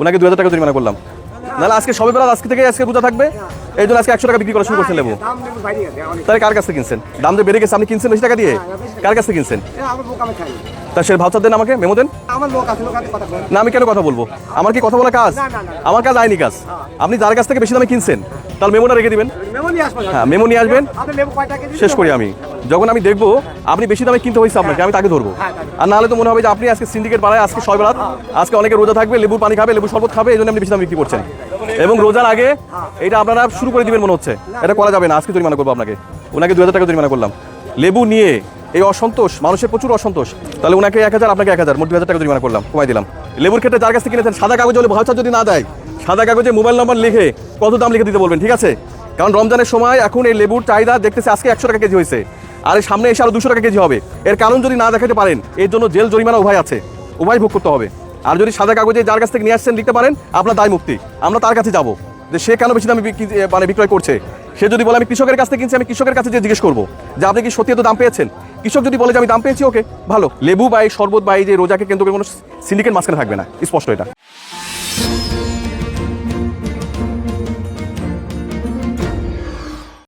ওনাকে দু হাজার টাকা জরিমানা করলাম। নাহলে আজকে সবে বেলা আজকে থেকে আজকে রোজা থাকবে এই জন্য আজকে একশো টাকা বিক্রি করা শুরু করছেন লেবু। নেব অনেক। তাহলে কার কাছ থেকে কিনছেন? দাম যে বেড়ে গেছে আপনি কিনছেন বেশি টাকা দিয়ে? কার কাছ কিনছেন? এ, আমার লোক আমি খাই। তা সে ভাউচার দেন আমাকে মেমো দেন। না আমি কেন কথা বলব? আমার কি কথা বলা কাজ। আমার কাজ আইনি কাজ। আপনি যার কাছ থেকে বেশি দামে কিনছেন তাহলে মেমোটা রেখে দিবেন? হ্যাঁ মেমো নিয়ে আসবেন। শেষ করি আমি। যখন আমি দেখব আপনি বেশি দামে কিনতে হয়েছে আপনাকে আমি তাকে ধরবো। আর নাহলে তো মনে হবে যে আপনি আজকে সিন্ডিকেট বাড়ায় আজকে ছয় বেলা আজকে অনেকে রোজা থাকবে লেবুর পানি খাবে লেবু শরবত খাবে এই জন্য আপনি বেশি দামে বিক্রি করছেন। এবং রোজার আগে এটা আপনারা শুরু করে দিবেন মনে হচ্ছে। এটা করা যাবে না আজকে জরিমানা করব আপনাকে। ওনাকে দু হাজার টাকা জরিমানা করলাম। লেবু নিয়ে এই অসন্তোষ, মানুষের প্রচুর অসন্তোষ। তাহলে ওনাকে এক হাজার, আপনাকে এক হাজার। মোট দু হাজার টাকা জরিমানা করলাম, কমাই দিলাম। লেবুর ক্ষেত্রে যার কাছ থেকে কিনেছেন, সাদা কাগজ হলে ভাউচার যদি না দেয়, সাদা কাগজে মোবাইল নাম্বার লিখে কত দাম লিখে দিতে বলবেন, ঠিক আছে? কারণ রমজানের সময় এখন এই লেবুর চাহিদা দেখতেছে আজকে একশো টাকা কেজি হয়েছে। আর সামনে এসে আরও দুশো টাকা কেজি হবে। এর কারণ যদি না দেখাতে পারেন, এর জন্য জেল জরিমানা উভয় আছে। উভয় ভোগ করতে হবে। আর যদি সাদা কাগজে যার কাছ থেকে নিয়ে আসছেন লিখতে পারেন, আপনার দায় মুক্তি। আমরা তার কাছে যাব। যে সে কেন বেশি দামে মানে বিক্রয় করছে? সে যদি বলে, আমি কৃষকের কাছ থেকে কিনছি, আমি কৃষকের কাছে যে জিজ্ঞেস করব। যে আপনি কি সত্যি এত দাম পেয়েছেন? কৃষক যদি বলে যে আমি দাম পেয়েছি, ওকে, ভালো। লেবু বা এই শরবত বা এই যে রোজাকে কেন্দ্র করে কোনো সিন্ডিকেট মাঝখানে থাকবে না। স্পষ্ট এটা।